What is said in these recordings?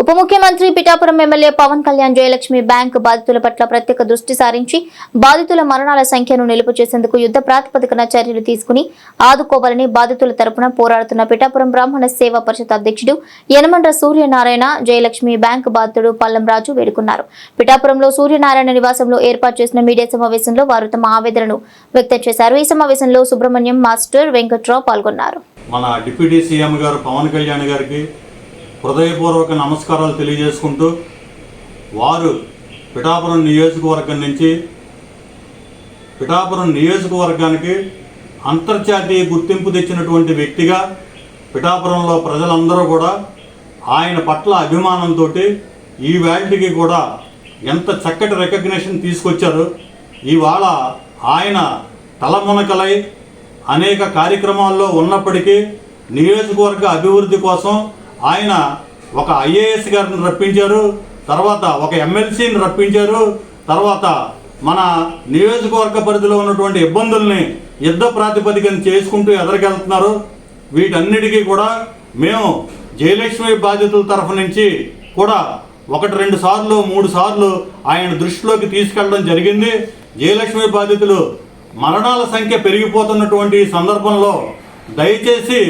ఉప ముఖ్యమంత్రి Pithapuram MLA Pawan Kalyan Jayalakshmi bank బాధితుల పట్ల ప్రత్యేక దృష్టి సారించి బాధితుల మరణాల సంఖ్యను నిలుపు చేసేందుకు యుద్ధ ప్రాతిపదికన చర్యలు తీసుకుని ఆదుకోవాలని బాధితుల తరపున పోరాడుతున్న పిఠాపురం బ్రాహ్మణ సేవా పరిషత్ అధ్యక్షుడు యనమండ్ర సూర్యనారాయణ జయలక్ష్మి బ్యాంకు బాధితుడు పల్లంరాజు వేడుకున్నారు. పిఠాపురంలో సూర్యనారాయణ నివాసంలో ఏర్పాటు చేసిన మీడియా సమావేశంలో వారు తమ ఆవేదనను వ్యక్తం చేశారు. ఈ సమావేశంలో సుబ్రహ్మణ్యం మాస్టర్ వెంకట్రావు పాల్గొన్నారు. మన డిప్యూటీ సీఎం గారు పవన్ కళ్యాణ్ గారికి హృదయపూర్వక నమస్కారాలు తెలియజేసుకుంటూ వారు పిఠాపురం నియోజకవర్గం నుంచి పిఠాపురం నియోజకవర్గానికి అంతర్జాతీయ గుర్తింపు తెచ్చినటువంటి వ్యక్తిగా పిఠాపురంలో ప్రజలందరూ కూడా ఆయన పట్ల అభిమానంతో ఈ వేల్టికి కూడా ఎంత చక్కటి రికగ్నిషన్ తీసుకొచ్చారు ఇవాళ ఆయన తలమునకలై అనేక కార్యక్రమాల్లో ఉన్నప్పటికీ నియోజకవర్గ అభివృద్ధి కోసం ఆయన ఒక ఐఏఎస్ గారిని రప్పించారు తర్వాత ఒక ఎమ్మెల్సీని రప్పించారు తర్వాత మన నియోజకవర్గ పరిధిలో ఉన్నటువంటి ఇబ్బందుల్ని యుద్ధ ప్రాతిపదికన చేసుకుంటూ ఎదరికెళ్తున్నారు. వీటన్నిటికీ కూడా మేము జయలక్ష్మి బాధితుల తరఫు నుంచి కూడా ఒకటి రెండు సార్లు మూడు సార్లు ఆయన దృష్టిలోకి తీసుకెళ్ళడం జరిగింది. జయలక్ష్మి బాధితులు మరణాల సంఖ్య పెరిగిపోతున్నటువంటి సందర్భంలో దయచేసి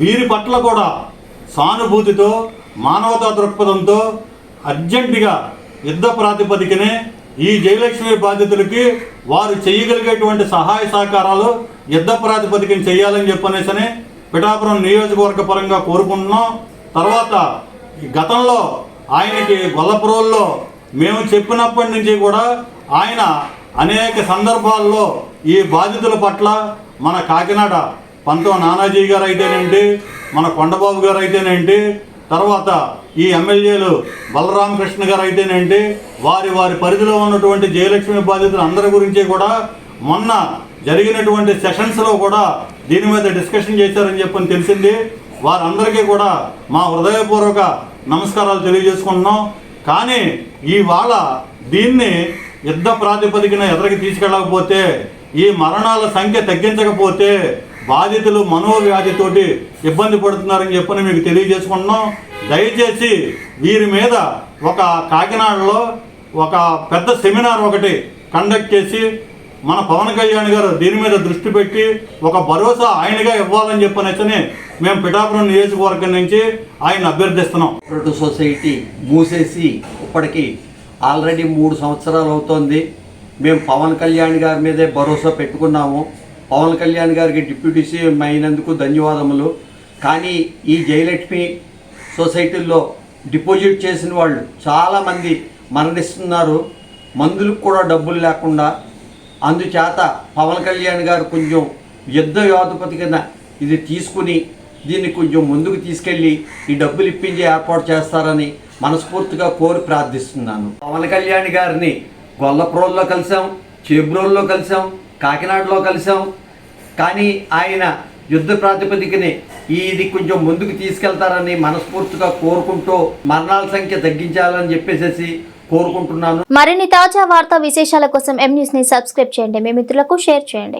వీరి పట్ల కూడా సానుభూతితో మానవతా దృక్పథంతో అర్జెంటుగా యుద్ధ ప్రాతిపదికనే ఈ జయలక్ష్మి బాధితులకి వారు చేయగలిగేటువంటి సహాయ సహకారాలు యుద్ధ ప్రాతిపదికన చేయాలని చెప్పనేసని పిఠాపురం నియోజకవర్గ పరంగా కోరుకుంటున్నాం. తర్వాత గతంలో ఆయనకి గొల్లపురంలో మేము చెప్పినప్పటి నుంచి కూడా ఆయన అనేక సందర్భాల్లో ఈ బాధితుల పట్ల మన కాకినాడ పంతో నానాజీ గారు అయితేనేంటి మన కొండబాబు గారు అయితేనేంటి తర్వాత ఈ ఎమ్మెల్యేలు బలరామకృష్ణ గారు అయితేనేంటి వారి వారి పరిధిలో ఉన్నటువంటి జయలక్ష్మి బాధితులు అందరి గురించి కూడా మొన్న జరిగినటువంటి సెషన్స్లో కూడా దీని మీద డిస్కషన్ చేశారని చెప్పని తెలిసింది. వారందరికీ కూడా మా హృదయపూర్వక నమస్కారాలు తెలియజేసుకుంటున్నాం. కానీ ఇవాళ దీన్ని యుద్ధ ప్రాతిపదికన ఎదరికి తీసుకెళ్ళకపోతే ఈ మరణాల సంఖ్య తగ్గించకపోతే బాధితులు మనోవ్యాధితోటి ఇబ్బంది పడుతున్నారని చెప్పని మీకు తెలియజేసుకుంటున్నాం. దయచేసి వీరి మీద ఒక కాకినాడలో ఒక పెద్ద సెమినార్ ఒకటి కండక్ట్ చేసి మన పవన్ కళ్యాణ్ గారు దీని మీద దృష్టి పెట్టి ఒక భరోసా ఆయనగా ఇవ్వాలని చెప్పనేసని మేము పిఠాపురం నియోజకవర్గం నుంచి ఆయన అభ్యర్థిస్తున్నాం. సొసైటీ మూసేసి ఇప్పటికీ ఆల్రెడీ మూడు సంవత్సరాలు అవుతోంది. మేము పవన్ కళ్యాణ్ గారి మీదే భరోసా పెట్టుకున్నాము. పవన్ కళ్యాణ్ గారికి డిప్యూటీ సీఎం అయినందుకు ధన్యవాదములు. కానీ ఈ జయలక్ష్మి సొసైటీల్లో డిపాజిట్ చేసిన వాళ్ళు చాలామంది మరణిస్తున్నారు. మందులకు కూడా డబ్బులు లేకుండా. అందుచేత పవన్ కళ్యాణ్ గారు కొంచెం యుద్ధ వ్యాధుపతి కింద ఇది తీసుకుని దీన్ని కొంచెం ముందుకు తీసుకెళ్ళి ఈ డబ్బులు ఇప్పించి ఏర్పాటు చేస్తారని మనస్ఫూర్తిగా కోరి ప్రార్థిస్తున్నాను. పవన్ కళ్యాణ్ గారిని గొల్లప్రోల్లో కలిసాం చేబ్రోల్లో కలిసాం కాకినాడలో కలిసాం కానీ ఆయన యుద్ధ ప్రాతిపదికని ఇది కొంచెం ముందుకు తీసుకెళ్తారని మనస్ఫూర్తిగా కోరుకుంటూ మరణాల సంఖ్య తగ్గించాలని చెప్పేసి కోరుకుంటున్నాను. మరిన్ని తాజా వార్తా విశేషాల కోసం ఎం న్యూస్ని సబ్స్క్రైబ్ చేయండి. మీ మిత్రులకు షేర్ చేయండి.